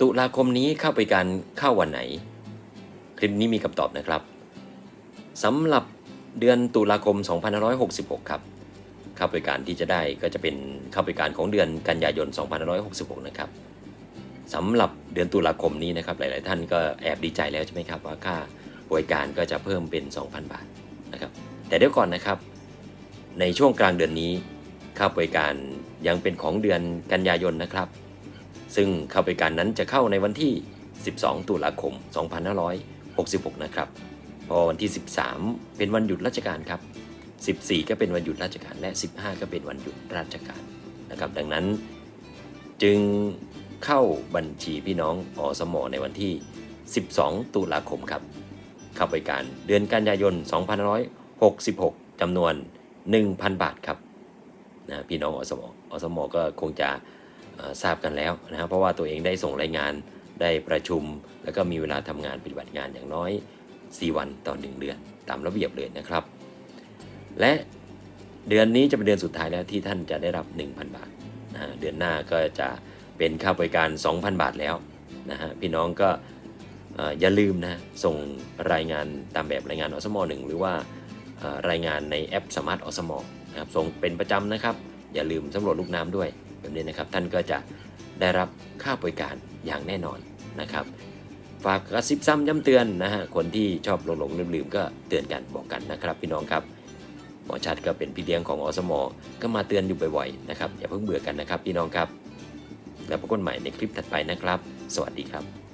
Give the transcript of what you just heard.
ตุลาคมนี้เข้าไปการเข้าวันไหน คลิปนี้มีคำตอบนะครับสำหรับเดือนตุลาคม 2566 ครับเข้าไปการที่จะได้ก็จะเป็นเข้าไปการของเดือนกันยายน 2566 นะครับสำหรับเดือนตุลาคมนี้นะครับหลาย ๆ ท่านก็แอบดีใจแล้วใช่ไหมครับว่าค่าบริการก็จะเพิ่มเป็น 2,000 บาทนะครับแต่เดี๋ยวก่อนนะครับ ในช่วงกลางเดือนนี้ค่าบริการยังเป็นของเดือนกันยายนนะครับ ซึ่งเข้าบริการนั้นจะเข้าในวันที่ 12 ตุลาคม 2566 นะครับ พอวันที่ 13 เป็นวันหยุดราชการครับ 14 ก็เป็นวันหยุดราชการ และ 15 ก็เป็นวันหยุดราชการนะครับ ดังนั้นจึงเข้าบัญชีพี่น้องอสมอในวันที่ 12 ตุลาคมครับ เข้าบริการเดือนกันยายน 2566จำนวน 1,000 บาทครับนะพี่น้องอสมอสมอก็คงจะ ทราบกันแล้วนะครับเพราะว่าตัวเองได้ส่งรายงานได้ประชุม แล้วก็มีเวลาทำงานปฏิบัติงานอย่างน้อย 4 วันต่อ 1 เดือน ตามระเบียบเลยนะครับ และเดือนนี้จะเป็นเดือนสุดท้ายแล้วที่ท่านจะได้รับ 1,000 บาทนะเดือนหน้าก็จะเป็นค่าบริการ 2,000 บาทแล้วนะฮะพี่น้องก็อย่าลืมนะส่งรายงานตามแบบรายงานอสมหนึ่งหรือว่ารายงานในแอปสมาร์ทอสมอนะครับส่งเป็นประจำนะครับ อย่าลืมสำรวจลูกน้ำด้วย แบบนี้นะครับ ท่านก็จะได้รับค่าบริการอย่างแน่นอนนะครับ ฝากกระซิบซ้ำย้ำเตือนนะฮะคนที่ชอบหลงหลงลืมลืมๆก็เตือนกันบอกกันนะครับ พี่น้องครับหมอชัดก็เป็นพี่เลี้ยงของอสมก็มาเตือนอยู่บ่อยๆนะครับอย่าเพิ่งเบื่อกันนะครับพี่น้องครับ แล้วพบกันใหม่ในคลิปถัดไปนะครับ สวัสดีครับ